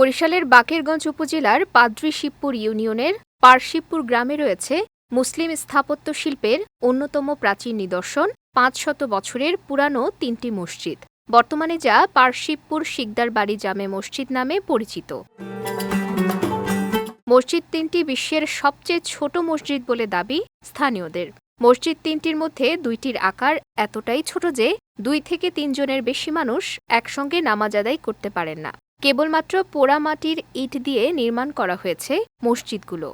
বরিশালের বাকেরগঞ্জ উপজেলার পাদ্রি শিবপুর ইউনিয়নের পারশিবপুর গ্রামে রয়েছে মুসলিম স্থাপত্য শিল্পের অন্যতম প্রাচীন নিদর্শন পাঁচশত বছরের পুরানো তিনটি মসজিদ। বর্তমানে যা পারশিবপুর শিকদার বাড়ি জামে মসজিদ নামে পরিচিত। মসজিদ তিনটি বিশ্বের সবচেয়ে ছোট মসজিদ বলে দাবি স্থানীয়দের। মসজিদ তিনটির মধ্যে দুইটির আকার এতটাই ছোট যে দুই থেকে তিনজনের বেশি মানুষ একসঙ্গে নামাজ আদায় করতে পারেন না। কেবলমাত্র পোড়ামাটির ইট দিয়ে নির্মাণ করা হয়েছে মসজিদগুলো।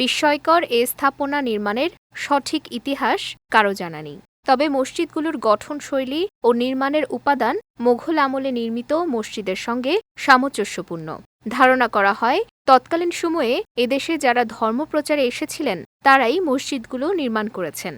বিস্ময়কর এ স্থাপনা নির্মাণের সঠিক ইতিহাস কারও জানা নেই। তবে মসজিদগুলোর গঠনশৈলী ও নির্মাণের উপাদান মোঘল আমলে নির্মিত মসজিদের সঙ্গে সামঞ্জস্যপূর্ণ। ধারণা করা হয়, তৎকালীন সময়ে এদেশে যারা ধর্মপ্রচারে এসেছিলেন, তারাই মসজিদগুলো নির্মাণ করেছেন।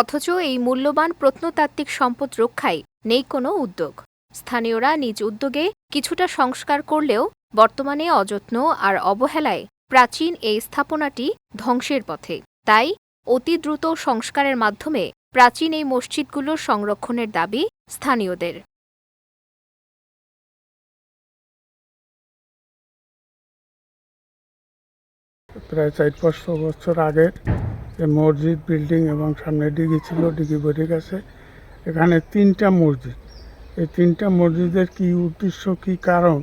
অথচ এই মূল্যবান প্রত্নতাত্ত্বিক সম্পদ রক্ষায় নেই কোনো উদ্যোগ। স্থানীয়রা নিজ উদ্যোগে কিছুটা সংস্কার করলেও বর্তমানে অযত্ন আর অবহেলায় প্রাচীন এই স্থাপনাটি ধ্বংসের পথে। তাই অতি দ্রুত সংস্কারের মাধ্যমে প্রাচীন এই মসজিদগুলোর সংরক্ষণের দাবি স্থানীয়দের। প্রায় চার পাঁচশো বছর আগের মসজিদ, বিল্ডিং এবং সামনে ডিগি ছিল, ডিগি বেড়ে গেছে। এখানে তিনটা মসজিদ। এই তিনটা মসজিদের কি উদ্দেশ্য কি কারণ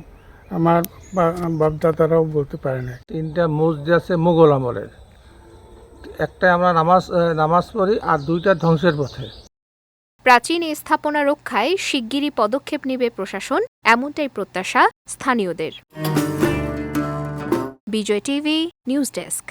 আমার বা- বাপদাদারাও বলতে পারে না তিনটা মসজিদ আছে মোগল আমলের। একটা আমরা নামাজ নামাজ পড়ি আর দুইটা ধ্বংসের পথে। প্রাচীন স্থাপনা রক্ষায় শিগগিরই পদক্ষেপ নেবে প্রশাসন এমনটাই প্রত্যাশা স্থানীয়দের। Bijoy TV news desk.